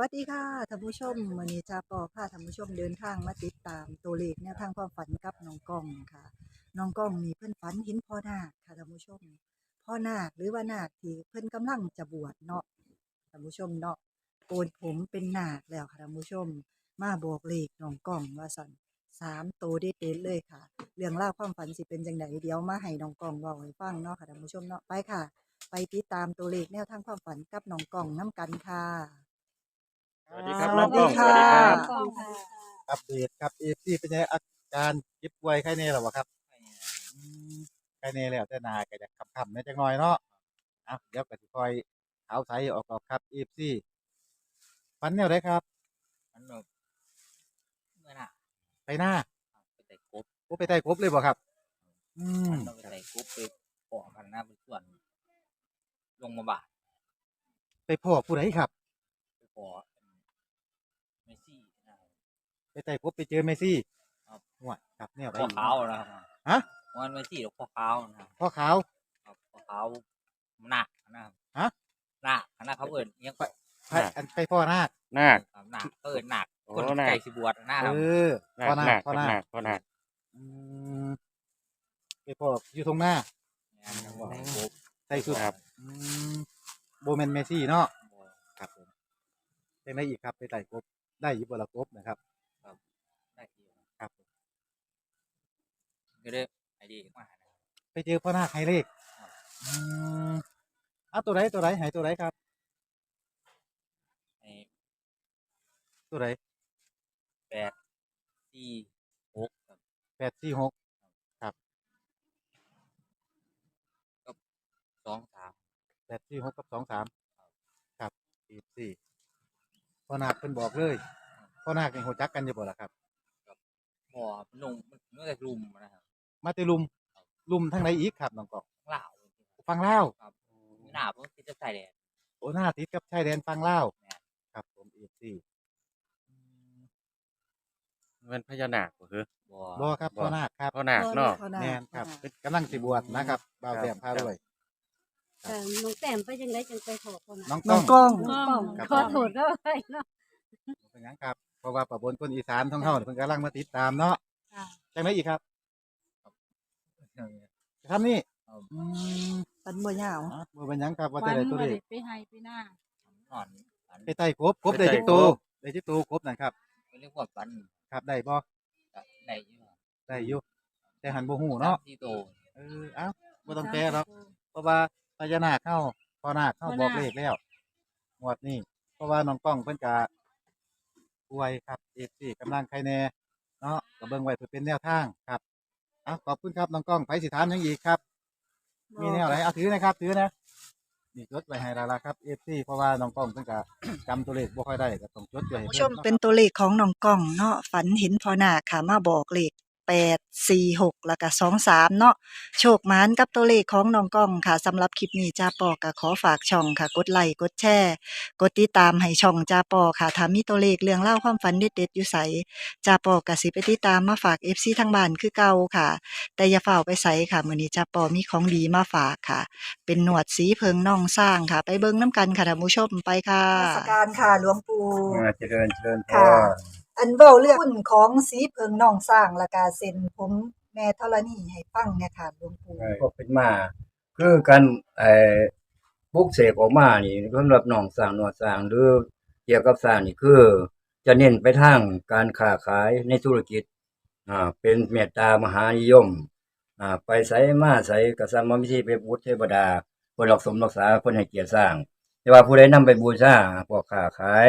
วัสดีค่ะท่านผู้ชมวันนี้จะปอพาท่านผู้ชมเดินทางมาติดตามตัวเลขแนวทางความฝันกับน้องกล้องค่ะน้องกล้องมีเพื่อนฝันเห็นพ่อนาคค่ะท่านผู้ชม พ่อนาคหรือว่านาคที่เพื่อนกำลังจะบวชเนาะท่านผู้ชมเนาะโกนผมเป็นนาคแล้วค่ะท่านผู้ชม มาบอกเลขน้องกล้องว่าสันสามตัวเด็ดๆเลยค่ะ เรื่องราวความฝันสิเป็นจังไดเดี๋ยวมาให้น้องกล้องเล่าให้ฟังเนาะค่ะท่านผู้ชมเนาะไปค่ะ ไปติดตามตัวเลขแนวทางความฝันกับน้องกล้องน้กันค่ะ สวัสดีครับสน้วัอสงดีกล้องสค่ะวัสดีครับกล้องค่ะอัปเดตครับเอฟซีเป็นไงอาการเจ็บป่วยไข้แน่หรอวะครับอืมไข้แน่แล้วแต่หนาก็จะคำๆแน่จังน้อยเนาะอะเดี๋ยวก็สิคอยขาวใสออกออกครับเอฟซีฟันแนวได้ครับมันแบบเมื่อน่ะไปหน้าไปใส่กบโอ้ไปใต้กบเลยบ่ครับ อืมมันต้องไปใส่กบไปปอกพันหน้าเป็นส่วน ลงมาบาดไปพ่อผู้ใดครับ ไปปอกเมสซี่นะครับ ไปใต้กบไปเจอเมสซี่ครับ หัวครับแนวได้พ่อขาวนะครับฮะวันเมสซี่หรือพ่อขาวนะครับพ่อขาว ครับพ่อขาวหนักนะครับฮะ หนักคณะเขาเอิญยังไปอันไปพ่อนาคนาค ครับหนักเขาเอิญหนักโอ้คนหนัก ไก่สิบวชนะคเอรับอพ่อนาหนัคกพ่อหนานัคกพ่อหนักอืมไปพ่ออยู่ตรงหน้างานบอกให้กบใส่สุดครับ อืมโบแมนเมซี่เนาะ บอกครับผมเป็นได้อีกครับไปไต่กบได้อยิบละกบนะครับ ได้ที ครับผม ก็ได้ไอเดียมานะครับไปเจอพ่อนาคให้เลขครับอืมเอาตัวไหนตัวไหนหายตัวไหนครับ ไอ้ตัวไหนแปดสี่หกครับแปดสี่หกสองสามแปดสี่หกกับสองสามครับสี่สี่พ่อนาคเป็นบอกเลยพ่อนาคในหัวจักกันอยู่บ่ล่ะครับบ่อมันลงมันเมื่อรุมนะครับ มาเตลุมลุมทางไหนอีกครับน้องกอกข้างล่าวฟังเล่าวครับมีหน้าเพิ่งที่จะใส่แดดโอ้หน้าติดกับชายแดนฟังเล่าวแม่นครับผมเอฟซีมันพญานาคบ่คือ บ่บ่ครับพ่อนาคครับพ่อนาคเนาะพ่อนาคแม่นครับเป็นกำลังสิบวชนะครับบ่าวแต้มพาด้วยแต่น้องแต้มไปจังไดจังไปขอคนน่ะน้องกน้ล้อองง กล้อง น้องกล้องครับ ขอโทษแล้วไอ้เนาะ เป็นหยังครับเพราะว่าประบนคนอีสานท่องเฮาเนี่ยเพิ่นกำลังมาติดตามเนาะค่ะ จังไดอีกครับ ครับนี่อืมปันบ่ยาวอ๋อบ่เป็นหยังครับว่าวัจะนได้ตัวบ่เลได้ขไปให้ไปหน้านอนฝันไปใต้กบกบได้จักตัวได้จักตัวกบนั่นครับเป็นเรื่องความฝันครับได้บ่ก็ได้อยู่ครับได้อยู่แต่หันบ่ฮู้เนาะที่โตเออเอ้าบ่ต้องแปลหรอกเพราะว่าพญานาคเข้าพ่อนาคเข้าบอกเลขแล้วงวดนี้เพราะว่าน้องกล้องเพิ่นก็ป่วยครับ FC กำลังใครแน่เนาะก็เบิ่งไว้เพื่อเป็นแนวทางครับเอ้าขอบคุณครับน้องกล้องไผสิถามหยังอีกครับ มีแนวไหนเอาถือนะครับ ถือนะนี่จดไว้ให้และละครับเอฟซีเพราะว่าน้องกล้องเพิ่งจะจำตัวเลขบ่ค่อยได้ก็ต้องจดไว้ให้ผู้ชเพิ่มนเป็นตัวเลขของน้องกล้องเนาะฝันเห็นพ่อนาคค่ะมาบอกเลข แปดสี่หกแล้วก็สองสามเนาะโชคหมานกับตัวเลขของน้องกล้องค่ะสำหรับคลิปนี้จ้าปอก็ขอฝากช่องค่ะ กดไลค์กดแชร์กดติดตามให้ช่องจ้าปอค่ะถ้ามีตัวเลขเรื่องเล่าวความฝันเด็ดๆอยู่ใสจ้าปอก็สิไปติดตามมาฝากเอฟซีทางบ้านคือเก่าค่ะ แต่อย่าเฝ้าไปใส่ค่ะมื้อนี้จ้าปอมีของดีมาฝากค่ะ เป็นหนวดสีเพิงน่องสร้างค่ะ ไปเบิ่งน้ำกันค่ะท่านผู้ชมไปค่ะสการค่ะหลวงปู่อ่าเจริญเจริญพค่ะร อันเว้าเรื่องหุ้นของสีเพิงน่องสร้างและกาเซ็นผมแม่ธรณีให้ฟังเนี่ยค่ะหลวงปู่ก็เป็นมา คือการไอ้ปลุกเสกออกมานี่สำหรับหนองสร้างหนวดสร้างหรือเกี่ยวกับสร้างนี่คือ จะเน้นไปทางการค้าขายในธุรกิจอ่าเป็นเมตตามหานิยมอ่าไปใส่มาใส่กษัตริย์มิธีไปบูชเทวดาคนรักสมรักษาคนให้เกียรติสร้าง แต่ว่าผู้ใดนำไปบูชาพวกค้าขาย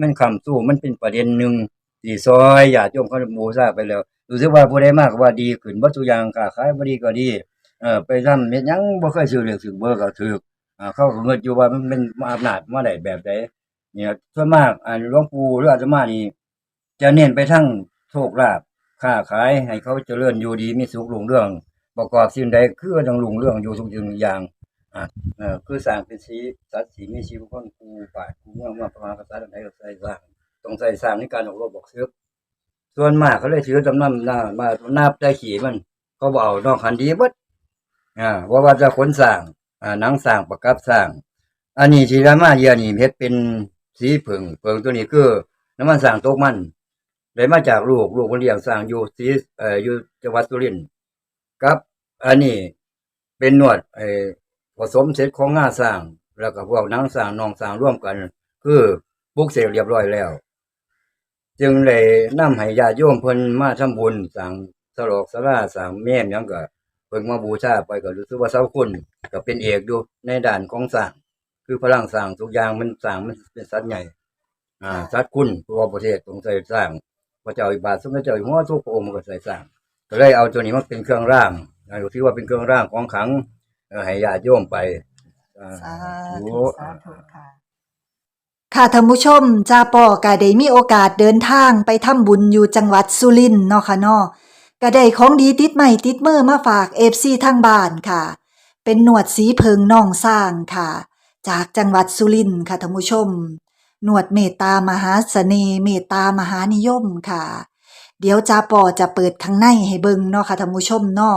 มันคำสู้มันเป็นประเด็นหนึ่งที่ซอยญาติโยมเขาบูชาไปแล้วรู้สึกว่าผู้ใดมากว่าดีขึ้นบ่ทุอย่างค้าขายบดีก็ดีเออไปทำเฮ็ดยังบ่เคยซื้อเลือกซื้อเบอร์ก็ถูกอ่าเขาเงินอยู่ว่ามันเป็นอำนาจมาได้แบบใดเนี่ยส่วนมากอันหลวงปู่หรืออาตมานี่จะเน้นไปทั้งโชคลาภค้าขายให้เขาเจริญอยู่ดีมีสุขรุ่งเรื่อง ประกอบสิ่งใดคือต้องรุ่งเรื่องอยู่ทุกสิ่งทุกอย่าง เออคือสร้างเป็นสีสัตว์สีมีชีวิตคนกูป่ากูเมืองมาประมาณภาษาใดก็ใส่สร้างต้องใส่สร้างในการออกรบบอกซื้อส่วนมากเขาเลยถือจำนำหน้ามานับได้ขี่มัน เขาบอกเอานอกคันดีบดอ่าว่าว่าจะขนสร้างอ่าหนังสร้างประกับสร้าง อันนี้ที่รามาเยียนี่เฮ็ดเป็นสีผึ่งเผึ่งตัวนี้คือน้ำมันสร้างตกมันได้มาจากลูกลูกคนเลี้ยงสร้างอยู่สีเอ่ออยู่จังหวัดสุรินทร์กับ อันนี้เป็นนวดไอ ผสมเสร็จของงาสร้าง แล้วก็พวกนังสร้างนองสร้างร่วมกัน คือปลุกเสกเรียบร้อยแล้ว จึงเลยนำให้ญาติโยมเพิ่นมาทำบุญสร้างสลอกสลาสร้างแม่มยังก็เพิ่นมาบูชาไปก็รู้สึกว่าเสาคุณก็เป็นเอกอยู่ในด้านของสร้าง คือพลังสร้างทุกอย่างมันสร้างมันเป็นสัตว์ใหญ่ อ่าสัตว์คุณตัวประเทศต้องใส่สร้างพระเจ้าอิบาทสมเด็จเจ้าอยู่หัวทุกพระองค์ก็ใส่สร้าง ก็เลยเอาตัวนี้มาเป็นเครื่องร่างอ่าถือว่าเป็นเครื่องร่างของขัง เอ่อให้ญาติโยมไปอ่า สาโอ้ธุสาธุค่ะ ค่ะท่านผู้ชมจ้าปอก็ได้มีโอกาสเดินทางไปทำบุญอยู่จังหวัดสุรินทร์เนาะค่ะเนาะก็ได้ของดีติดใหม่ติดมือมาฝาก FC ทางบ้านค่ะ เป็นหนวดสีเพิงน่องสร้างค่ะ จากจังหวัดสุรินทร์ค่ะท่านผู้ชม หนวดเมตตามหาเสน่ห์เมตตามหานิยมค่ะ เดี๋ยวจ้าปอจะเปิดข้างในให้เบิ่งเนาะค่ะท่านผู้ชมเนาะ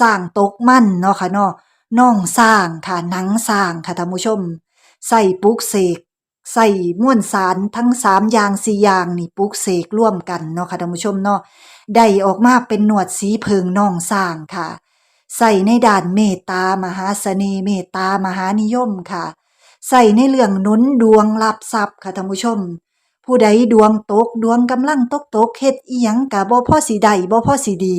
สร้างตกมั่นเนาะค่ะเนาะน่องสร้างค่ะหนังสร้างค่ะท่านผู้ชมใส่ปลุกเสกใส่ม้วนสารทั้งสามอย่างสี่อย่างนี่ปลุกเสกร่วมกันเนาะค่ะท่านผู้ชมเนาะได้ออกมาเป็นหนวดสีเพิงน่องสร้างค่ะใส่ในด่านเมตตามหาเสน่ห์เมตตามหานิยมค่ะใส่ในเรื่องนุนดวงรับทรัพย์ค่ะท่านผู้ชม ผู้ใดดวงตกดวงกำลังตกตกเฮ็ดอีหยังกะบ่พอสิได้บ่พอสิดี